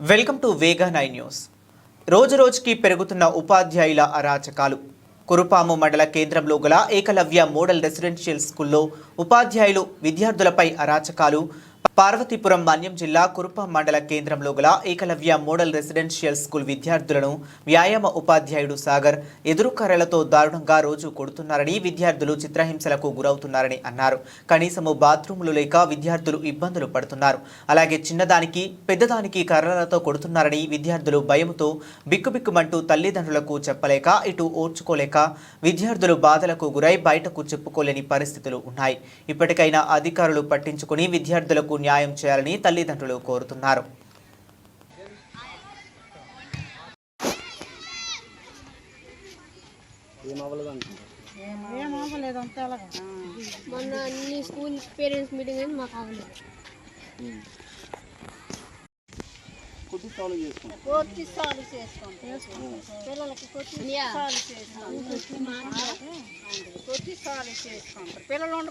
Welcome to Vega nine news. రోజు రోజుకి పెరుగుతున్న ఉపాధ్యాయుల అరాచకాలు. కురుపాము మండల కేంద్రంలో గల ఏకలవ్య మోడల్ రెసిడెన్షియల్ స్కూల్లో ఉపాధ్యాయులు విద్యార్థులపై అరాచకాలు పార్వతీపురం మాన్యం జిల్లా కురుప మండల కేంద్రంలో గల ఏకలవ్య మోడల్ రెసిడెన్షియల్ స్కూల్ విద్యార్థులను వ్యాయామ ఉపాధ్యాయుడు సాగర్ ఎదురు కర్రలతో దారుణంగా రోజు కొడుతున్నారని విద్యార్థులు చిత్రహింసలకు గురవుతున్నారని అన్నారు. కనీసము బాత్రూములు లేక విద్యార్థులు ఇబ్బందులు పడుతున్నారు. అలాగే చిన్నదానికి పెద్దదానికి కర్రలతో కొడుతున్నారని విద్యార్థులు భయంతో బిక్కుబిక్కుమంటూ తల్లిదండ్రులకు చెప్పలేక ఇటు ఓర్చుకోలేక విద్యార్థులు బాధలకు గురై బయటకు చెప్పుకోలేని పరిస్థితులు ఉన్నాయి. ఇప్పటికైనా అధికారులు పట్టించుకుని విద్యార్థులకు న్యాయం చేయాలని తల్లిదండ్రులు కోరుతున్నారు. మొన్న అన్ని స్కూల్ పేరెంట్స్ మీటింగ్ మాకు అవ్వలేదు. చేసుకుంటాం. పిల్లలకి చేసుకుంటాం. చేసుకుంటాం. పిల్లలు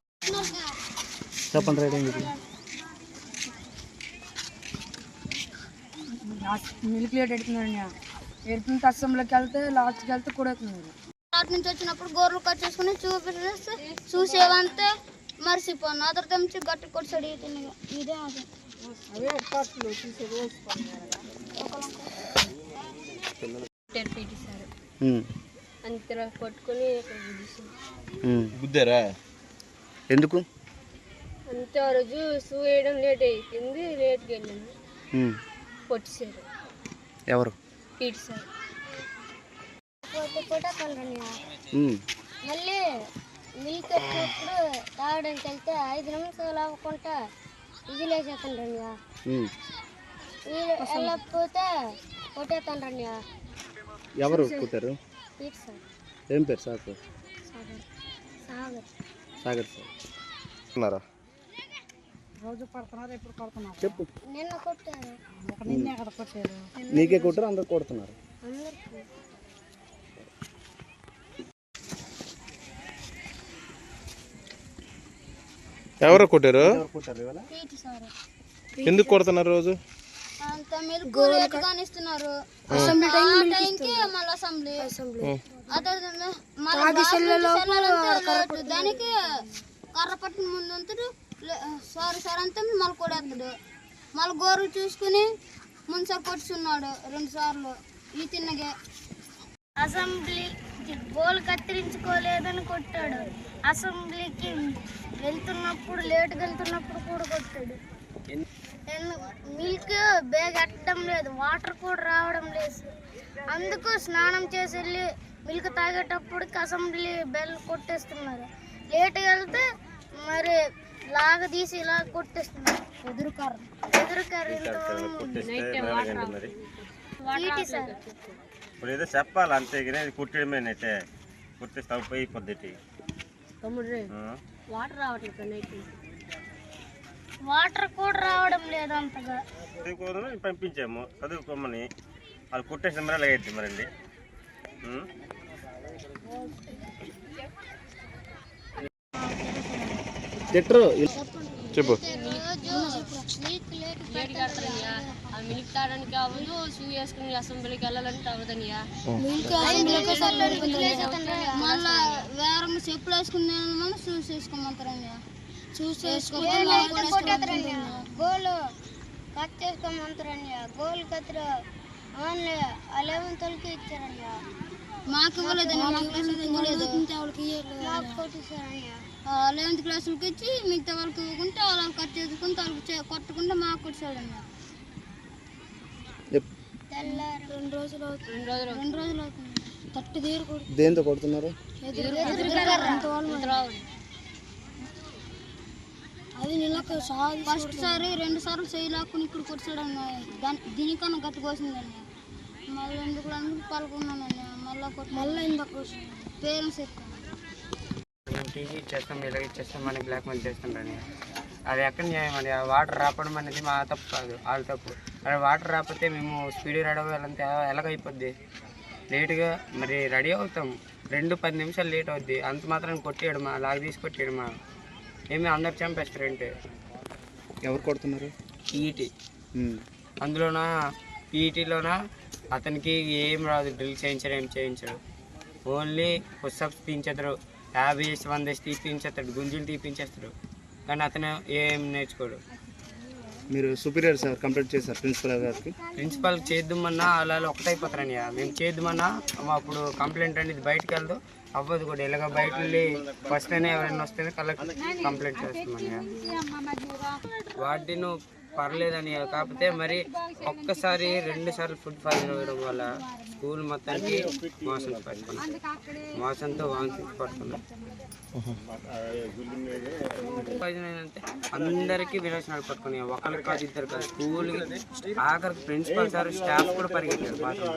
చెప్పండి రైడింగ్ మిల్క్ లేట్ ఎడుతున్నాడు ఎడుతున్న అస్సంలోకి వెళ్తే లాస్ట్కి వెళ్తే కొడుతున్నాడు అటు నుంచి వచ్చినప్పుడు గోర్లు కట్ చేసుకుని చూపిస్తే చూసేవంతే మర్చిపోను అదర్ తెంచి గట్టి కొట్టాడు ఇదే అది. అవే పట్లు చూసే రోజు పీటీ సార్ అంతే కొట్టుకొని ఇక్కడ గుద్దారా ఎందుకు? అంతే ఆ రోజు షూ వేయడం లేట్ అయిపోయింది లేట్కి వెళ్ళింది. కొట్టేశారు ఎవరు? PT sir. మళ్ళీ మిల్క్ వచ్చినప్పుడు తాగడానికి వెళ్తే ఐదు నిమిషాలు అవ్వకుండా ఇది లేచేస్తుండ్రండి ఉమ్. వెళ్ళకపోతే కొట్టేస్తుండ్రండి ఎవరు కుట్టారు పీటీ సార్. ఏం పేరు సాగర్. సాగర్. సాగర్ సార్. ఉన్నారా? రోజు పడుతున్నారు ఎప్పుడు పడుతున్నారు చెప్పు. నిన్న కొట్టారు. ఒక నిన్నే అక్కడ కొట్టారు నీకే కుట్టారు అందరు కొడుతున్నారు. ఎవరు కొట్టారు? ఎవరు కుట్టారు ఇవాళ? PT sir. ఎందుకు కొడుతున్నారు రోజు? దానికి కర్ర పట్టిన ముందు సారీ సార్ అంతా మళ్ళీ కొడేస్తాడు మళ్ళీ గోరు చూసుకుని ముందు సార్ కొట్టుచున్నాడు రెండు సార్లు. ఈ తిన్నగే. అసెంబ్లీ గోలు కత్తిరించుకోలేదని కొట్టాడు. అసెంబ్లీకి వెళ్తున్నప్పుడు లేట్గా వెళ్తున్నప్పుడు కూడా కొట్టాడు. మిల్క్ బేగ ఎట్టడం లేదు వాటర్ కూడా రావడం లేదు. అందుకు స్నానం చేసి వెళ్ళి మిల్క్ తాగేటప్పటికి అసెంబ్లీ బెల్ కొట్టేస్తున్నారు. లేట్గా వెళ్తే మరి లాగ తీసి ఇలా కొట్టేస్తున్నారు. ఎదురు కర్ర. ఎదురు కర్ర పీటీ సార్. ఇప్పుడు ఏదో చెప్పాలి అంతే అది కుట్టడమేనైతే కుట్టిస్తే అయిపోద్ది తమ్ముడు వాటర్ రావట్లేదు వాటర్ కూడా రావడం లేదు అంతగా. చదువుకోదని పంపించాము. చదువుకోమని. వాళ్ళు కుట్టేసిన మరి అలాగైతే మరండి? తిట్టరు చెప్పు. మిల్క్ తాగడానికి అవ్వదు షూ వేసుకుని అసెంబ్లీకి వెళ్ళాలంటే అవ్వదనియా మళ్ళా వేరే చెప్పులు వేసుకుని షూస్ వేసుకోమంటారండి షూస్ వేసుకోమంటారండి గోలు కట్ చేసుకోమంటారండి గోల్ కత్తిర ఓన్లీ అలెవెన్ తొలికి ఇచ్చారండి మాకు లెవెన్త్ క్లాసులకి ఇచ్చి మిగతా వాళ్ళకి ఇవ్వకుంటే వాళ్ళకి కట్ చేసుకుంటే వాళ్ళకి కొట్టకుండా మాకు. తెల్లారి. రెండు రోజులు అవుతుంది. రెండు రోజులు రెండు రోజులు అవుతుంది. తట్టు తీరు దేంతో కొడుతున్నారు? అది నెలకు ఫస్ట్ సారి రెండు సార్లు చేయి లాక్కుని ఇప్పుడు కొట్టాడన్న దాని దీనికన్నా గట్టి కోసిందండి. మళ్ళీ ఎందుకు అందుకు పాల్గొన్నానండి. మళ్ళీ ఇందాక పేరెంట్స్ టీవీ ఇచ్చేస్తాం ఇలాగ ఇచ్చేస్తాం అని బ్లాక్ మెయిల్ చేస్తుంటాను అది ఎక్కడ న్యాయం అది ఆ వాటర్ రాపడం అనేది మా తప్పు కాదు వాళ్ళ తప్పు. అది వాటర్ రాకపోతే మేము స్పీడ్ రెడీ అవ్వాలంటే ఎలాగైపోద్ది? లేట్గా మరి రెడీ అవుతాం. రెండు పది నిమిషాలు లేట్ అవుద్ది. అంత మాత్రం కొట్టేయడమా లాగ్ తీసి కొట్టేయడమా ఏమి అందరు చంపేస్తారంటే ఎవరు కొడుతున్నారు? ఈటి. అందులోన? పీటీలోన అతనికి ఏం రాదు డ్రిల్ చేయించడు ఏం చేయించడు. ఓన్లీ పుస్తప్స్ తీయించేస్తాడు యాభై వేసి వంద వేసి తీపించేస్తాడు గుంజులు తీపించేస్తాడు కానీ అతను ఏం నేర్చుకోడు. మీరు సుపీరియర్ సార్ కంప్లీట్ చేశారు ప్రిన్సిపల్ గారికి? ప్రిన్సిపల్ చేద్దామన్నా అలా ఒకటైపోతారని మేము చేద్దామన్నా మా అప్పుడు కంప్లైంట్ అనేది బయటకు వెళ్దు అవ్వదు కూడా. ఇలాగ బయట వెళ్ళి వస్తేనే ఎవరైనా వస్తేనే కలెక్ట్ కంప్లైంట్ చేస్తామని వాటిను పర్లేదని కాకపోతే మరి ఒక్కసారి రెండు సార్లు ఫుడ్ పాయిజన్ అవ్వడం వల్ల స్కూల్ మొత్తానికి మోసం పట్టుకున్నాం మోసంతో వాంతి పట్టుకున్నాం పాయిజన్ ఏంటంటే అందరికీ విరోచనాలు పట్టుకున్నాయి ఒకరికి కాదు ఇద్దరు కాదు. స్కూల్ ఆఖరికి ప్రిన్సిపల్ సార్ స్టాఫ్ కూడా పరిగెత్తారు.